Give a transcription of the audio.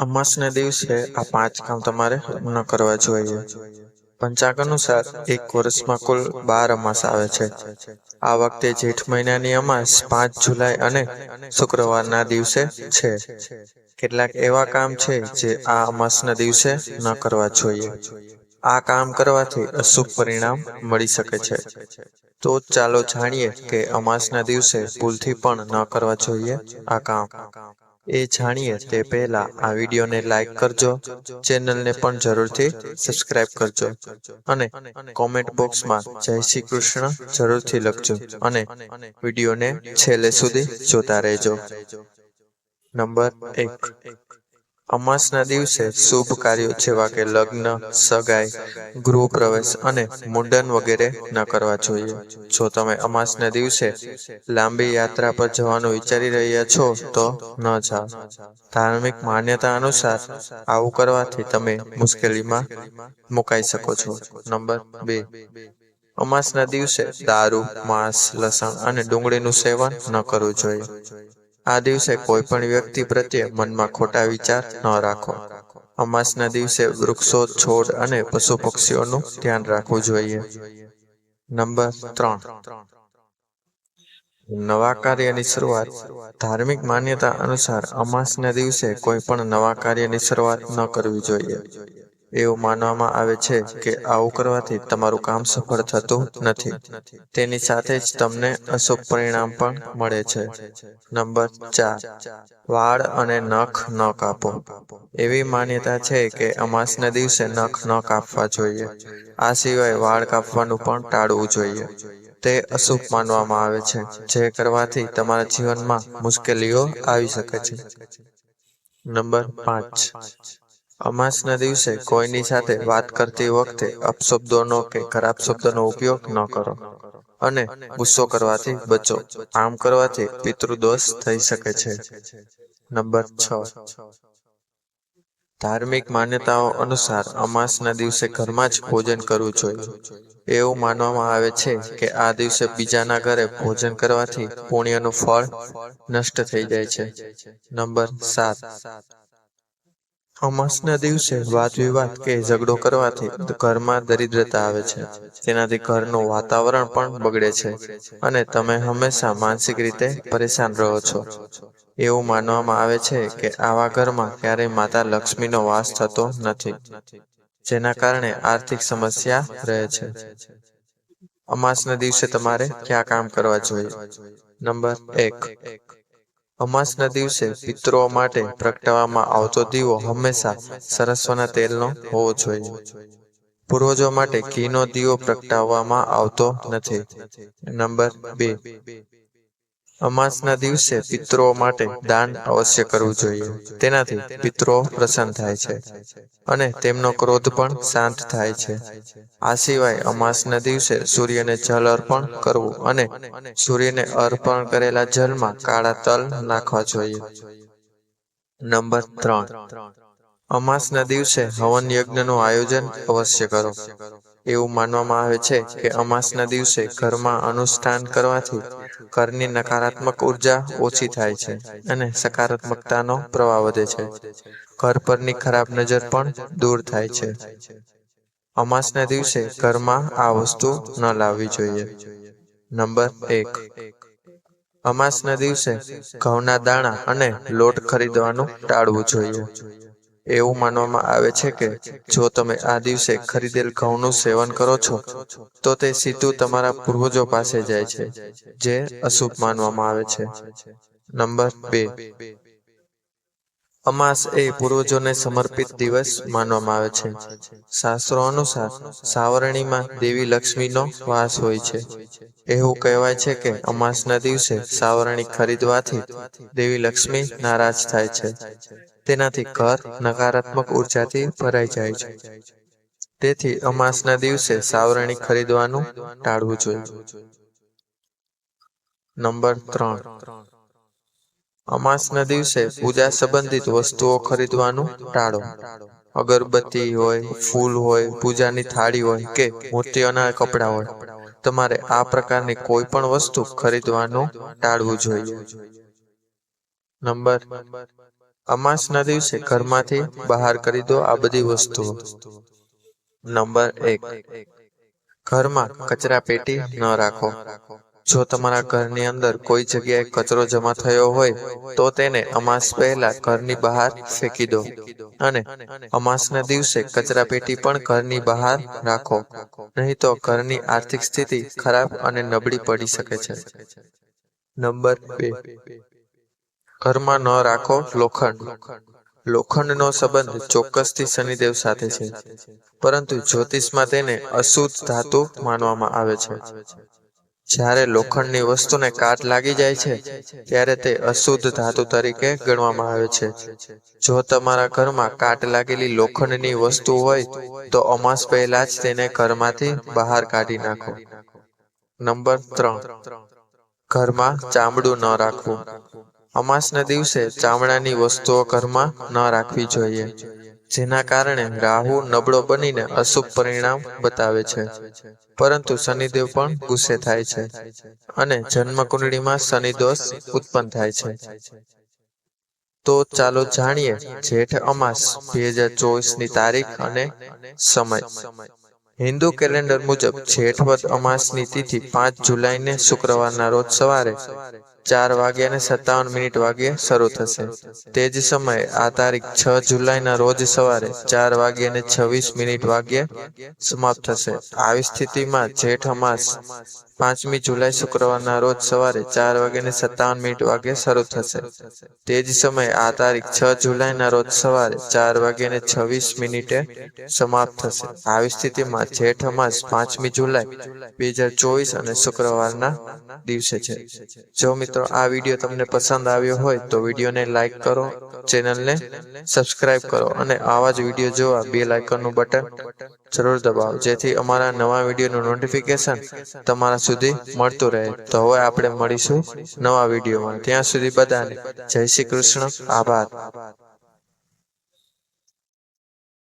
અમાસના દિવસે આ પાંચ કામ તમારે ન કરવા જોઈએ. પંચાંગ અનુસાર એક વર્ષમાં કુલ બાર અમાસ આવે છે. આ વખતે જેઠ મહિનાની અમાસ પાંચ જુલાઈ અને શુક્રવારના દિવસે છે. કેટલાક એવા કામ છે જે આ અમાસના દિવસે ન કરવા જોઈએ. આ કામ કરવાથી અશુભ પરિણામ મળી શકે છે. તો ચાલો જાણીએ કે અમાસના દિવસે ભૂલથી પણ ન કરવા જોઈએ આ કામ. એ જાણીએ તે પહેલા આ વિડીયોને લાઈક કરજો, ચેનલને પણ જરૂરથી સબસ્ક્રાઇબ કરજો અને કોમેન્ટ બોક્સમાં જય શ્રી કૃષ્ણ જરૂરથી લખજો અને વિડીયોને છેલ્લે સુધી જોતા રહેજો. નંબર એક. અમાસના દિવસે શુભ કાર્યો જેવા કે લગ્ન, સગાઈ, ગૃહ પ્રવેશ અને મુંડન વગેરે ન કરવા જોઈએ. જો તમે અમાસના દિવસે લાંબી યાત્રા પર જવાનું વિચારી રહ્યા છો, તો ન જાઓ. ધાર્મિક માન્યતા અનુસાર આવું કરવાથી તમે મુશ્કેલીમાં મુકાઈ શકો છો. નંબર બે. અમાસના દિવસે દારૂ, માંસ, લસણ અને ડુંગળીનું સેવન ન કરવું જોઈએ. આ દિવસે કોઈ પણ વ્યક્તિ પ્રત્યે મનમાં ખોટા વિચાર ન રાખો. અમાસના દિવસે વૃક્ષો, છોડ અને પશુ પક્ષીઓનું ધ્યાન રાખવું જોઈએ. નંબર ત્રણ. નવા કાર્યની શરૂઆત. ધાર્મિક માન્યતા અનુસાર અમાસના દિવસે કોઈ પણ નવા કાર્યની શરૂઆત ન કરવી જોઈએ. એવું માનવામાં આવે છે કે આવું કરવાથી તમારું કામ સફળ થતું નથી. તેની સાથે જ તમને અશુભ પરિણામ પણ મળે છે. નંબર ચાર, વાળ અને નખ ન કાપો. એવી માન્યતા છે કે અમાસના દિવસે નખ ન કાપવા જોઈએ. આ સિવાય વાળ કાપવાનું પણ ટાળવું જોઈએ. તે અશુભ માનવામાં આવે છે, જે કરવાથી તમારા જીવનમાં મુશ્કેલીઓ આવી શકે છે. નંબર પાંચ અમાસના દિવસે કોઈની સાથે વાત કરતી વખતે અપશબ્દોનો કે ખરાબ શબ્દોનો ઉપયોગ ન કરો અને ગુસ્સો કરવાથી બચો. આમ કરવાથી પિતૃદોષ થઈ શકે છે. નંબર છ. ધાર્મિક માન્યતાઓ અનુસાર અમાસના દિવસે ઘરમાં જ ભોજન કરવું જોઈએ. એવું માનવામાં આવે છે કે આ દિવસે બીજાના ઘરે ભોજન કરવાથી પુણ્યનું ફળ નષ્ટ થઈ જાય છે. નંબર સાત. અમાસના દિવસે વાદ વિવાદ કે ઝઘડો કરવાથી ઘરમાં દરિદ્રતા આવે છે. તેનાથી ઘરનું વાતાવરણ પણ બગડે છે અને તમે હંમેશા માનસિક રીતે પરેશાન રહો છો. એવું માનવામાં આવે છે કે આવા ઘરમાં ક્યારેય માતા લક્ષ્મીનો વાસ થતો નથી, જેના કારણે આર્થિક સમસ્યા રહે છે. અમાસના દિવસે તમારે ક્યાં કામ કરવા જોઈએ? નંબર એક. અમાસના દિવસે પિત્રો માટે પ્રગટાવવામાં આવતો દીવો હંમેશા સરસ્વના તેલનો હોવો જોઈએ. પૂર્વજો માટે ઘીનો દીવો પ્રગટાવવામાં આવતો નથી. નંબર બે. અમાસના દિવસે પિત્રો માટે દાન અવશ્ય કરવું જોઈએ. તેનાથી પિત્રો પ્રસન્ન થાય છે અને તેમનો ક્રોધ પણ શાંત થાય છે. આ સિવાય અમાસના દિવસે સૂર્યને જલ અર્પણ કરવું અને સૂર્યને અર્પણ કરેલા જલમાં કાળા તલ નાખવા જોઈએ. નંબર ત્રણ. અમાસના દિવસે હવન યજ્ઞનું આયોજન અવશ્ય કરો. એવું માનવામાં આવે છે કે અમાસના દિવસે ઘરમાં અનુષ્ઠાન કરવાથી ઘરની નકારાત્મક ઊર્જા ઓછી થાય છે અને સકારાત્મકતાનો પ્રવાહ વધે છે. ઘર પરની ખરાબ નજર પણ દૂર થાય છે. અમાસના દિવસે ઘરમાં આ વસ્તુ ન લાવવી જોઈએ. નંબર એક. અમાસના દિવસે ઘઉંના દાણા અને લોટ ખરીદવાનું ટાળવું જોઈએ. એવું માનવામાં આવે છે કે જો તમે આ દિવસે ખરીદેલ ઘઉંનું સેવન કરો છો, તો તે સીધું તમારા પૂર્વજો પાસે જાય છે, જે અશુભ માનવામાં આવે છે. નંબર બે. અમાસ એ પૂર્વજોને સમર્પિત દિવસ માનવામાં આવે છે. શાસ્ત્રો અનુસાર સાવરણીમાં દેવી લક્ષ્મીનો વાસ હોય છે. એવું કહેવાય છે કે અમાસના દિવસે સાવરણી ખરીદવાથી દેવી લક્ષ્મી નારાજ થાય છે. તેનાથી ઘર નકારાત્મક ઉર્જાથી ભરાઈ જાય છે. તેથી અમાસના દિવસે સાવરણી ખરીદવાનું ટાળવું જોઈએ. નંબર ત્રણ. અમાસના દિવસે પૂજા સંબંધિત વસ્તુઓ ખરીદવાનું ટાળો. અગરબત્તી હોય, ફૂલ હોય, પૂજાની થાળી હોય કે મૂર્તિઓના કપડા હોય, તમારે આ પ્રકારની કોઈ પણ વસ્તુ ખરીદવાનું ટાળવું જોઈએ. નંબર અમાસના દિવસે ઘરમાંથી બહાર કરી દો આ બધી વસ્તુઓ. નંબર એક ઘરમાં કચરા પેટી ન રાખો. જો તમારા ઘરની અંદર કોઈ જગ્યાએ કચરો જમા થયો હોય, તો તેને અમાસ પહેલા ઘરની બહાર ફેંકી દો. અને અમાસના દિવસે કચરા પેટી પણ ઘરની બહાર રાખો. નહીં તો ઘરની આર્થિક સ્થિતિ ખરાબ અને નબળી પડી શકે છે. નંબર બે. ઘરમાં ન રાખો લોખંડ. લોખંડનો સંબંધ ચોક્કસથી શનિદેવ સાથે છે. પરંતુ જ્યોતિષમાં તેને અશુદ્ધ ધાતુ માનવામાં આવે છે. જ્યારે લોખંડની વસ્તુને કાટ લાગી જાય છે, ત્યારે તે અશુદ્ધ ધાતુ તરીકે ગણવામાં આવે છે. જો તમારા ઘરમાં કાટ લાગેલી લોખંડની વસ્તુ હોય, તો અમાસ પહેલા જ તેને ઘરમાંથી બહાર કાઢી નાખો. નંબર ત્રણ. ઘરમાં ચામડું ન રાખવું. અમાસના દિવસે ચામડાની વસ્તુઓ ઘરમાં ન રાખવી જોઈએ. જેના કારણે રાહુ નબળો બનીને અશુભ પરિણામ બતાવે છે. પરંતુ શનિદેવ પણ ગુસ્સે થાય છે અને જન્મકુંડળીમાં શનિ દોષ ઉત્પન્ન થાય છે. તો ચાલો જાણીએ જેઠ અમાસ બે હજાર ચોવીસની તારીખ અને સમય. હિન્દુ કેલેન્ડર મુજબ જેઠવદ અમાસની તિથિ પાંચ જુલાઈને શુક્રવારના રોજ સવારે ચાર વાગે અને સત્તાવન મિનિટ વાગ્યે શરૂ થશે. તે જ સમયે આ તારીખ છ જુલાઈના રોજ સવારે ચાર વાગે અને છવ્વીસ મિનિટ વાગ્યે સમાપ્ત થશે. આવી સ્થિતિમાં જેઠ અમાસ પાંચમી જુલાઈ શુક્રવારના રોજ સવારે ચાર વાગ્યાને સત્તાવન મિનિટ વાગ્યે શરૂ થશે. તે જ સમયે આ તારીખ છ જુલાઈના રોજ સવારે ચાર વાગ્યાને છવ્વીસ મિનિટે સમાપ્ત થશે. આવી સ્થિતિમાં જેઠ અમાસ પાંચમી જુલાઈ બે હજાર ચોવીસ અને શુક્રવારના દિવસે છે. જો મિત્રો આ વીડિયો તમને પસંદ આવ્યો હોય તો વિડીયોને લાઈક કરો, ચેનલને સબસ્ક્રાઇબ કરો અને આવા જ વીડિયો જોવા બે લાઇકનનું બટન જરૂર દબાવો. જેથી અમારા નવા વિડીયોનું નોટિફિકેશન તમારા સુધી મળતું રહે. તો હવે આપણે મળીશું નવા વિડીયોમાં. ત્યાં સુધી બધાને જય શ્રી કૃષ્ણ. આભાર.